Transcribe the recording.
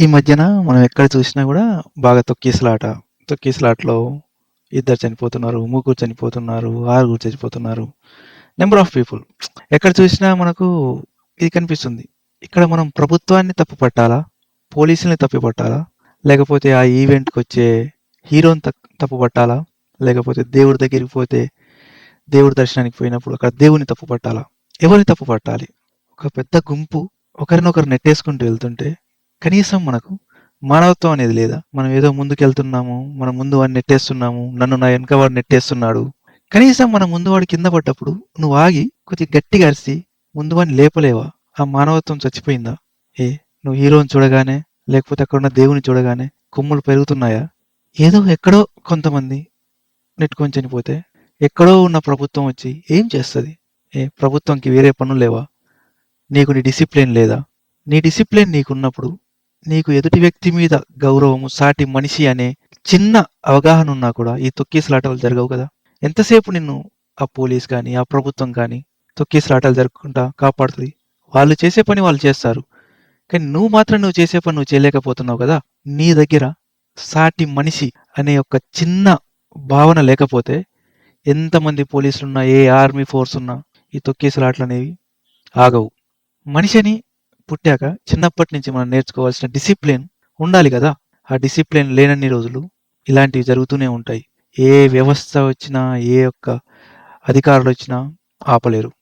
ఈ మధ్యన మనం ఎక్కడ చూసినా కూడా బాగా తొక్కిసలాట. తొక్కిసలాటలో ఇద్దరు చనిపోతున్నారు, ముగ్గురు చనిపోతున్నారు, ఆరుగురు చనిపోతున్నారు. Number of people. ఎక్కడ చూసినా మనకు ఇది కనిపిస్తుంది. ఇక్కడ మనం ప్రభుత్వాన్ని తప్పుపట్టాలా? పోలీసుల్ని తప్పుపట్టాలా? లేకపోతే ఆ ఈవెంట్కి వచ్చే హీరోని తప్పు తప్పుపట్టాలా? లేకపోతే దేవుడి దగ్గరికి పోతే దేవుడి దర్శనానికి పోయినప్పుడు అక్కడ దేవుని తప్పుపట్టాలా? ఎవరిని తప్పుపట్టాలి? ఒక పెద్ద గుంపు ఒకరినొకరు నెట్టేసుకుంటూ వెళ్తుంటే కనీసం మనకు మానవత్వం అనేది లేదా? మనం ఏదో ముందుకెళ్తున్నాము. మనం ముందు వాడిని నెట్టేస్తున్నాము. నన్ను నా వెనక వాడు నెట్టేస్తున్నాడు. కనీసం మన ముందు వాడు కింద పడ్డప్పుడు నువ్వు ఆగి కొద్దిగా గట్టిగా అరిసి ముందు వాడిని లేపలేవా? ఆ మానవత్వం చచ్చిపోయిందా? ఏ నువ్వు హీరోని చూడగానే లేకపోతే అక్కడున్న దేవుని చూడగానే కొమ్ములు పెరుగుతున్నాయా? ఏదో ఎక్కడో కొంతమంది నెట్టుకొని చనిపోతే ఎక్కడో ఉన్న ప్రభుత్వం వచ్చి ఏం చేస్తుంది ఏ ప్రభుత్వంకి వేరే పనులు లేవా? నీకు నీ డిసిప్లిన్ లేదా? నీ డిసిప్లిన్ నీకున్నప్పుడు నీకు ఎదుటి వ్యక్తి మీద గౌరవము, సాటి మనిషి అనే చిన్న అవగాహన ఉన్నా కూడా ఈ తొక్కేసలాటలు జరగవు కదా! ఎంతసేపు నిన్ను ఆ పోలీస్ కానీ ఆ ప్రభుత్వం కానీ తొక్కేసలాటలు జరగకుండా కాపాడుతుంది వాళ్ళు చేసే పని వాళ్ళు చేస్తారు. కానీ నువ్వు మాత్రం నువ్వు చేసే పని నువ్వు చేయలేకపోతున్నావు కదా! నీ దగ్గర సాటి మనిషి అనే ఒక చిన్న భావన లేకపోతే ఎంతమంది పోలీసులున్నా, ఏ ఆర్మీ ఫోర్స్ ఉన్నా ఈ తొక్కిసలాటలనేవి ఆగవు. మనిషిని పుట్టాక చిన్నప్పటి నుంచి మనం నేర్చుకోవాల్సిన డిసిప్లిన్ ఉండాలి కదా! ఆ డిసిప్లిన్ లేనన్ని రోజులు ఇలాంటివి జరుగుతూనే ఉంటాయి. ఏ వ్యవస్థ వచ్చినా, ఏ యొక్క అధికారులొచ్చినా ఆపలేరు.